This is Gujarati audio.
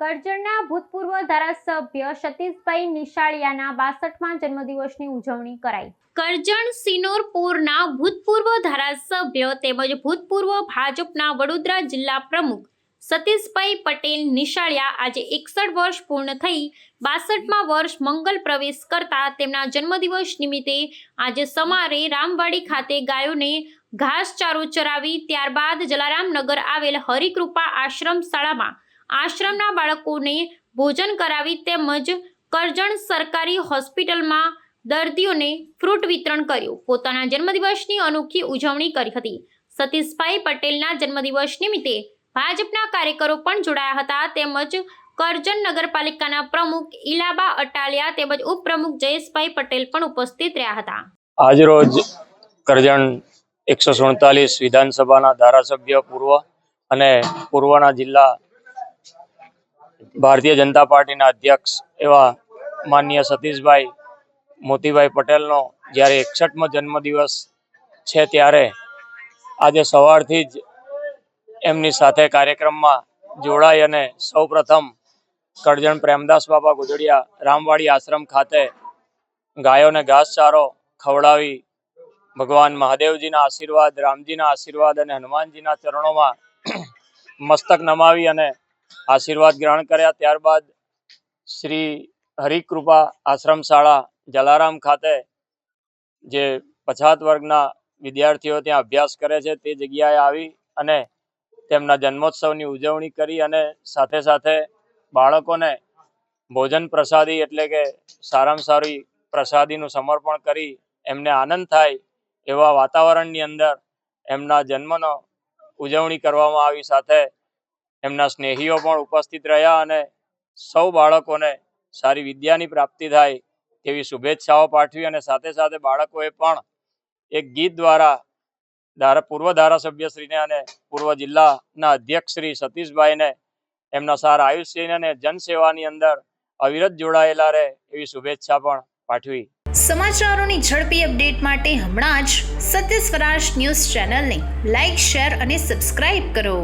કરજણના ભૂતપૂર્વ ધારાસભ્ય સતીશભાઈ નિશાળિયાના બાસઠમાં જન્મદિવસની ઉજવણી કરાઈ. કરજણ સિનોરપુરના ભૂતપૂર્વ ધારાસભ્ય તેમજ ભૂતપૂર્વ ભાજપના વડોદરા જિલ્લા પ્રમુખ સતીશભાઈ પટેલ નિશાળિયા આજે એકસઠ વર્ષ પૂર્ણ થઈ, બાસઠમાં વર્ષ મંગલ પ્રવેશ કરતા તેમના જન્મદિવસ નિમિત્તે આજે સમારે રામવાડી ખાતે ગાયોને ઘાસચારો ચરાવી ત્યારબાદ જલારામનગર આવેલ હરિકૃપા આશ્રમ શાળામાં આશ્રમના બાળકોને ભોજન કરાવી તેમજ કરજણ સરકારી હોસ્પિટલમાં દર્દીઓને ફ્રૂટ વિતરણ કર્યું. પોતાના જન્મદિવસની અનોખી ઉજવણી કરી હતી. સતીશભાઈ પટેલના જન્મદિવસ નિમિત્તે ભાજપના કાર્યકરો પણ જોડાયા હતા. તેમજ કરજણ નગરપાલિકાના પ્રમુખ ઇલાબા અટાલિયા તેમજ ઉપપ્રમુખ જયેશભાઈ પટેલ પણ ઉપસ્થિત રહ્યા હતા. આજરોજ કરજણ એકસો સુડતાલીસ વિધાનસભાના ધારાસભ્ય પૂર્વ અને પૂર્વના જિલ્લા ભારતીય જનતા પાર્ટીના અધ્યક્ષ એવા માનનીય સતીશભાઈ મોતીભાઈ પટેલનો જ્યારે એકસઠમો જન્મદિવસ છે ત્યારે આજે સવારથી જ એમની સાથે કાર્યક્રમમાં જોડાઈ અને સૌપ્રથમ કરજણ પ્રેમદાસ બાબા ગુજડિયા રામવાડી આશ્રમ ખાતે ગાયોને ઘાસચારો ખવડાવી ભગવાન મહાદેવજીના આશીર્વાદ, રામજીના આશીર્વાદ અને હનુમાનજીના ચરણોમાં મસ્તક નમાવી અને આશીર્વાદ ગ્રહણ કર્યા. ત્યારબાદ શ્રી હરિકૃપા આશ્રમ જલારામ ખાતે જે પછાત વર્ગના વિદ્યાર્થીઓ ત્યાં અભ્યાસ કરે છે, તે જગ્યાએ આવી અને તેમના જન્મોત્સવની ઉજવણી કરી અને સાથે સાથે બાળકોને ભોજન પ્રસાદી એટલે કે સારામાં સારી પ્રસાદીનું સમર્પણ કરી એમને આનંદ થાય એવા વાતાવરણની અંદર એમના જન્મનો ઉજવણી કરવામાં આવી સાથે એમના સ્નેહીઓ પણ ઉપસ્થિત રહ્યા અને સૌ બાળકોને સારી વિદ્યાની પ્રાપ્તિ થાય તેવી શુભેચ્છાઓ પાઠવી અને સાથે સાથે બાળકોએ પણ એક ગીત દ્વારા પૂર્વ ધારાસભ્યશ્રીને અને પૂર્વ જિલ્લાના અધ્યક્ષ શ્રી સતીશભાઈને એમના સારા આયુષ્યને જનસેવાની અંદર અવિરત જોડાયેલા રહે એવી શુભેચ્છા પણ પાઠવી. સમાચારોની ઝડપી અપડેટ માટે હમણાં જ સત્ય સ્વરાજ ન્યૂઝ ચેનલને લાઇક શેર અને સબસ્ક્રાઇબ કરો.